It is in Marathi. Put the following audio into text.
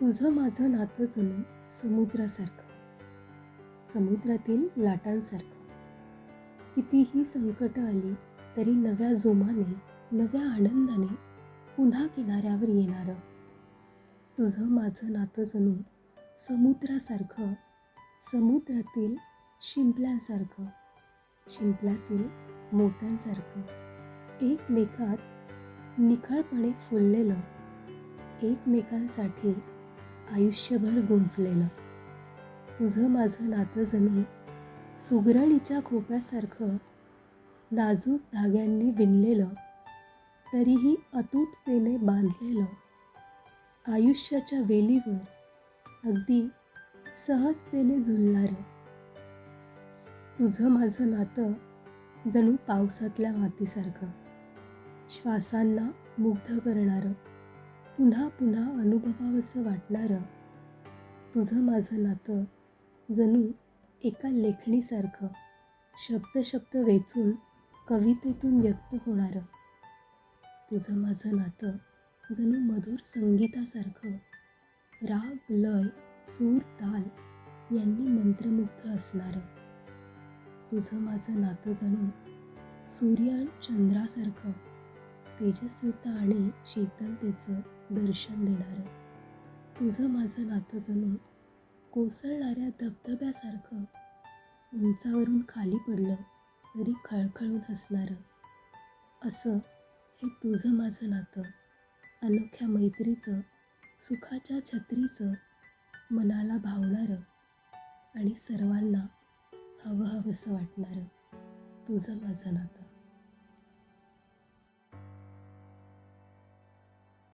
तुझं माझं नातं जणू समुद्रासारखं समुद्रातील लाटांसारखं. कितीही संकट आली तरी नव्या जोमाने नव्या आनंदाने पुन्हा किनाऱ्यावर येणारं. तुझं माझं नातं जणू समुद्रासारखं समुद्रातील शिंपल्यांसारखं शिंपल्यातील मोत्यांसारखं. एकमेकात निखळपणे फुललेलं एकमेकांसाठी आयुष्यभर गुंफलेलं. तुझं माझं नातं जणू सुगरणीच्या खोप्यासारखं नाजूक धाग्यांनी विणलेलं तरीही अतूटतेने बांधलेलं आयुष्याच्या वेलीवर अगदी सहजतेने झुलणारं. तुझं माझं नातं जणू पावसातल्या मातीसारखं श्वासांना मुग्ध करणारं. पुन्हा पुन्हा अनुभवावंसं वाटणारं तुझं माझं नातं जणू एका लेखणीसारखं शब्द शब्द वेचून कवितेतून व्यक्त होणारं. तुझं माझं नातं जणू मधुर संगीतासारखं राग लय सूर ताल यांनी मंत्रमुग्ध असणारं. तुझं माझं नातं जणू सूर्य आणि चंद्रासारखं तेजस्विता आणि शीतलतेचं दर्शन देणारं. तुझं माझं नातं जणू कोसळणाऱ्या धबधब्यासारखं उंचावरून खाली पडलं तरी खळखळून हसणारं. असं हे तुझं माझं नातं. अनोख्या मैत्रीचं सुखाच्या छत्रीचं मनाला भावणारं आणि सर्वांना हवं हवंसं वाटणारं तुझं माझं नातं.